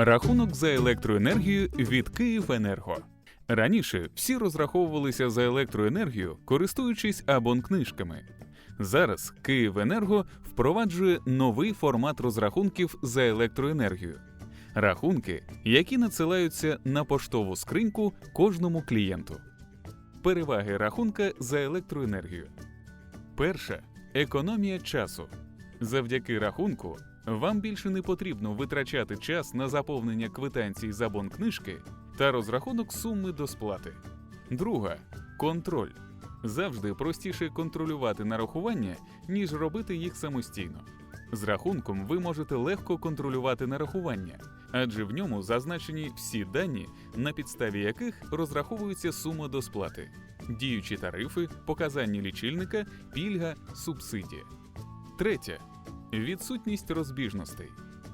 Рахунок за електроенергію від Київенерго. Раніше всі розраховувалися за електроенергію, користуючись абонкнижками. Зараз Київенерго впроваджує новий формат розрахунків за електроенергію. Рахунки, які надсилаються на поштову скриньку кожному клієнту. Переваги рахунка за електроенергію. Перша економія часу. Завдяки рахунку вам більше не потрібно витрачати час на заповнення квитанцій з абонкнижки та розрахунок суми до сплати. Друга контроль. Завжди простіше контролювати нарахування, ніж робити їх самостійно. З рахунком ви можете легко контролювати нарахування, адже в ньому зазначені всі дані, на підставі яких розраховується сума до сплати, діючі тарифи, показання лічильника, пільга, субсидія. Третє відсутність розбіжностей.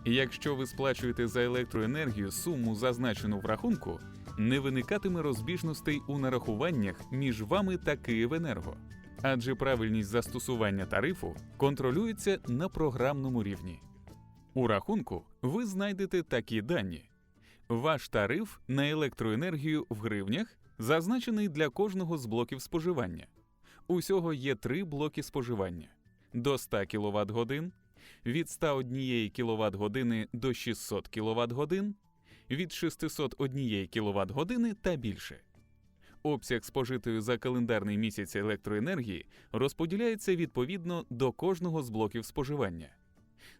Якщо ви сплачуєте за електроенергію суму, зазначену в рахунку, не виникатиме розбіжностей у нарахуваннях між вами та Київенерго, адже правильність застосування тарифу контролюється на програмному рівні. У рахунку ви знайдете такі дані: ваш тариф на електроенергію в гривнях зазначений для кожного з блоків споживання. Усього є три блоки споживання до 100 кВт годин, від 101 кВт години до 600 кВт годин, від 601 кВт години та більше. Обсяг спожитої за календарний місяць електроенергії розподіляється відповідно до кожного з блоків споживання.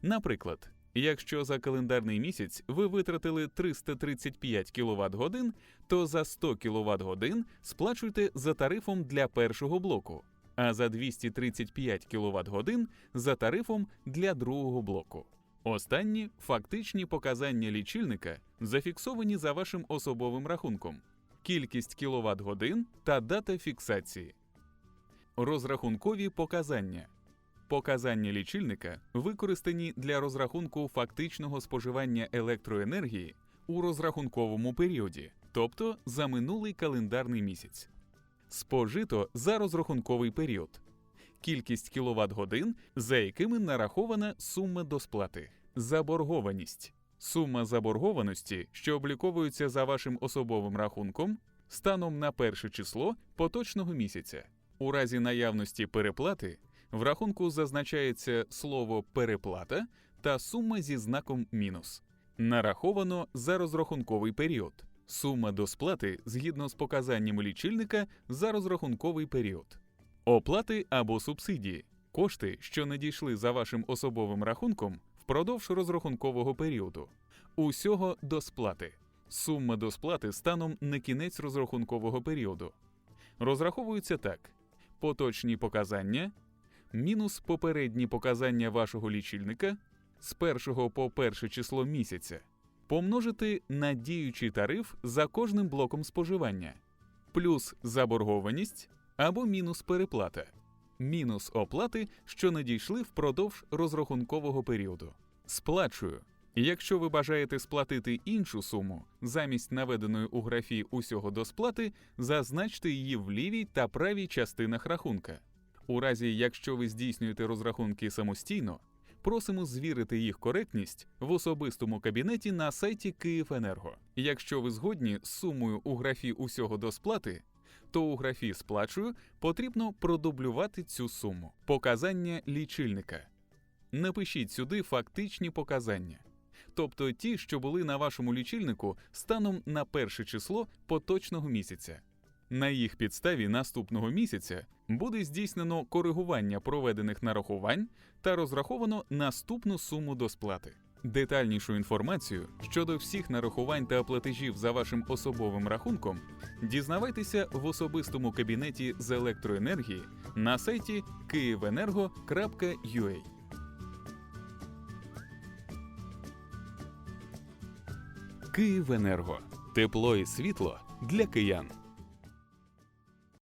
Наприклад, якщо за календарний місяць ви витратили 335 кВт годин, то за 100 кВт годин сплачуйте за тарифом для першого блоку, а за 235 кВт годин за тарифом для другого блоку. Останні фактичні показання лічильника зафіксовані за вашим особовим рахунком, кількість кіловат годин та дата фіксації. Розрахункові показання. Показання лічильника використані для розрахунку фактичного споживання електроенергії у розрахунковому періоді, тобто за минулий календарний місяць. Спожито за розрахунковий період. Кількість кіловат годин, за якими нарахована сума до сплати. Заборгованість. Сума заборгованості, що обліковується за вашим особовим рахунком, станом на перше число поточного місяця. У разі наявності переплати в рахунку зазначається слово переплата та сума зі знаком мінус. Нараховано за розрахунковий період. Сума до сплати згідно з показаннями лічильника за розрахунковий період. Оплати або субсидії кошти, що надійшли за вашим особовим рахунком впродовж розрахункового періоду. Усього до сплати. Сума до сплати станом на кінець розрахункового періоду. Розраховується так: поточні показання мінус попередні показання вашого лічильника з першого по перше число місяця помножити на діючий тариф за кожним блоком споживання, плюс заборгованість або мінус переплата, мінус оплати, що надійшли впродовж розрахункового періоду. Сплачую. Якщо ви бажаєте сплатити іншу суму замість наведеної у графі усього до сплати, зазначте її в лівій та правій частинах рахунка. У разі, якщо ви здійснюєте розрахунки самостійно, просимо звірити їх коректність в особистому кабінеті на сайті Київенерго. Якщо ви згодні з сумою у графі усього до сплати, то у графі сплачую потрібно продублювати цю суму. Показання лічильника. Напишіть сюди фактичні показання, тобто ті, що були на вашому лічильнику станом на перше число поточного місяця. На їх підставі наступного місяця буде здійснено коригування проведених нарахувань та розраховано наступну суму до сплати. Детальнішу інформацію щодо всіх нарахувань та платежів за вашим особовим рахунком дізнавайтеся в особистому кабінеті з електроенергії на сайті kiivenergo.ua. Київенерго тепло і світло для киян.